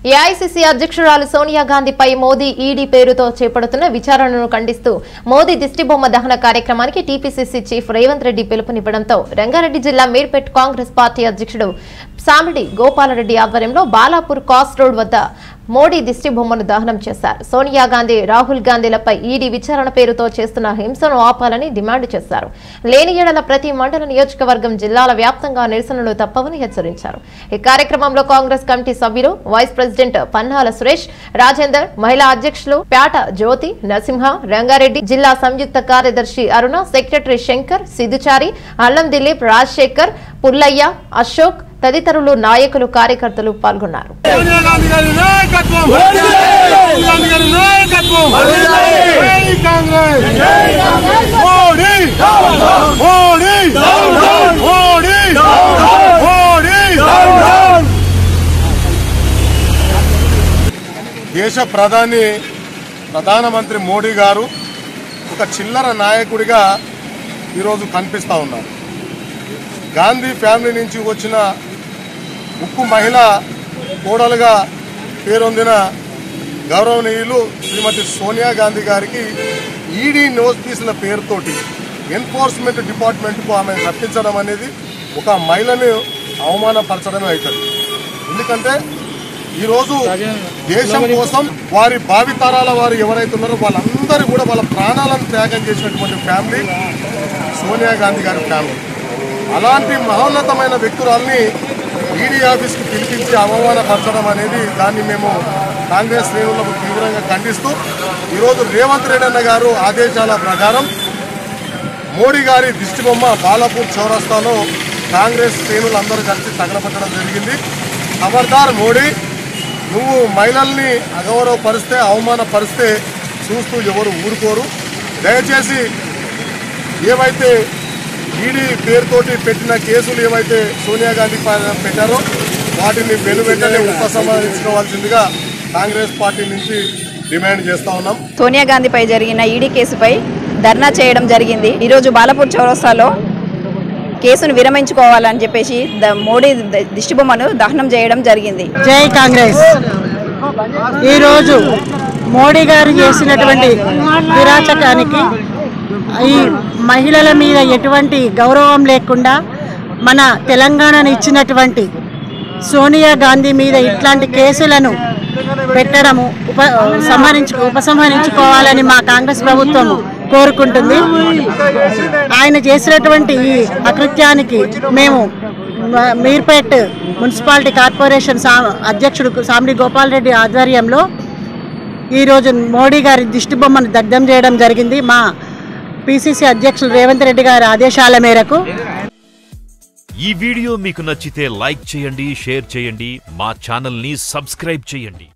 AICC అధ్యక్షురాలు Sonia గాంధీపై Modi ED పేరుతో చేపడుతున్న విచారణను ఖండిస్తూ మోదీ దిష్టిబొమ్మ దహన కార్యక్రమానికి టీపీసీసీ చీఫ్ రేవంత్ రెడ్డి పిలుపునివ్వడంతో రంగారెడ్డి జిల్లా మీర్పేట్ కాంగ్రెస్ పార్టీ అధ్యక్షుడు సామిడి గోపాలరెడ్డి ఆధ్వర్యంలో బాలాపూర్ కాస్ రోడ్ వద్ద మోడీ దిష్టిబొమ్మను దహనం చేశారు. సోనియా గాంధీ రాహుల్ గాంధీలపై ఈడీ విచారణ పేరుతో చేస్తున్న హింసను ఆపాలని డిమాండ్ చేశారు. లేని ఏడల ప్రతి మండల నియోజకవర్గం జిల్లాల వ్యాప్తంగా నిరసనలు తప్పవని హెచ్చరించారు. ఈ కార్యక్రమంలో కాంగ్రెస్ కమిటీ సభ్యులు వైస్ ప్రెసిడెంట్ పన్నాల సురేష్ రాజేందర్ మహిళా అధ్యక్షులు ప్యాట జ్యోతి నరసింహ రంగారెడ్డి జిల్లా సంయుక్త కార్యదర్శి అరుణ సెక్రటరీ శంకర్ సిద్ధుచారి అల్లం దిలీప్ రాజశేఖర్ పుల్లయ్య అశోక్ తదితరులు నాయకులు కార్యకర్తలు పాల్గొన్నారు. దేశ ప్రధాని ప్రధానమంత్రి మోడీ గారు ఒక చిల్లర నాయకుడిగా ఈరోజు కనిపిస్తా ఉన్నారు. గాంధీ ఫ్యామిలీ నుంచి వచ్చిన ఉక్కు మహిళ కోడలుగా పేరొందిన గౌరవనీయులు శ్రీమతి సోనియా గాంధీ గారికి ఈడీ నోటీసుల పేరుతోటి ఎన్ఫోర్స్మెంట్ డిపార్ట్మెంట్కు ఆమె రప్పించడం అనేది ఒక మహిళను అవమానపరచడమే అవుతుంది. ఎందుకంటే ఈరోజు దేశం కోసం వారి భావితరాల వారు ఎవరైతే ఉన్నారో వాళ్ళందరూ కూడా వాళ్ళ ప్రాణాలను త్యాగం చేసినటువంటి ఫ్యామిలీ సోనియా గాంధీ గారి ఫ్యామిలీ. అలాంటి మహోన్నతమైన వ్యక్తురాల్ని ఈడీ ఆఫీస్కి పిలిపించి అవమానపరచడం అనేది దాన్ని మేము కాంగ్రెస్ శ్రేణులకు తీవ్రంగా ఖండిస్తూ ఈరోజు రేవంత్ రెడ్డి అన్న గారు ఆదేశాల ప్రకారం మోడీ గారి దిష్టిబొమ్మ బాలాపూర్ చౌరస్తాలో కాంగ్రెస్ శ్రేణులందరూ కలిసి తగలబెట్టడం జరిగింది. ఖబర్దార్ మోడీ నువ్వు మహిళల్ని అగౌరవపరిస్తే అవమానపరిస్తే చూస్తూ ఎవరు ఊరుకోరు. దయచేసి ఏవైతే ఈడీ పేరుతోటి పెట్టిన కేసులు ఏవైతే సోనియా గాంధీ పైన పెట్టారో వాటిని వెను వెంటనే ఉపసంహరించుకోవాల్సిందిగా కాంగ్రెస్ పార్టీ నుంచి డిమాండ్ చేస్తా ఉన్నాం. సోనియా గాంధీపై జరిగిన ఈడీ కేసుపై ధర్నా చేయడం జరిగింది. ఈరోజు బాలపూర్ చౌరస్తాలో కేసును విరమించుకోవాలని చెప్పేసి ద- మోడీ దిష్టిబొమ్మను దహనం చేయడం జరిగింది. జై కాంగ్రెస్. ఈరోజు మోడీ గారు చేసినటువంటి విరాచకానికి ఈ మహిళల మీద ఎటువంటి గౌరవం లేకుండా మన తెలంగాణను ఇచ్చినటువంటి సోనియా గాంధీ మీద ఇట్లాంటి కేసులను పెట్టడము ఉప సంహరించు ఉపసంహరించుకోవాలని మా కాంగ్రెస్ ప్రభుత్వం కోరుకుంటుంది. ఆయన చేసినటువంటి ఈ అకృత్యానికి మేము మీర్పేట్ మున్సిపాలిటీ కార్పొరేషన్ సా అధ్యక్షుడు సామిడి గోపాల్ రెడ్డి ఆధ్వర్యంలో ఈరోజు మోడీ గారి దిష్టిబొమ్మను దగ్ధం చేయడం జరిగింది. మా పిసిసి అధ్యక్షులు రేవంత్ రెడ్డి గారి ఆదేశాల మేరకు ఈ వీడియో మీకు నచ్చితే లైక్ చేయండి షేర్ చేయండి మా ఛానల్ని సబ్స్క్రైబ్ చేయండి.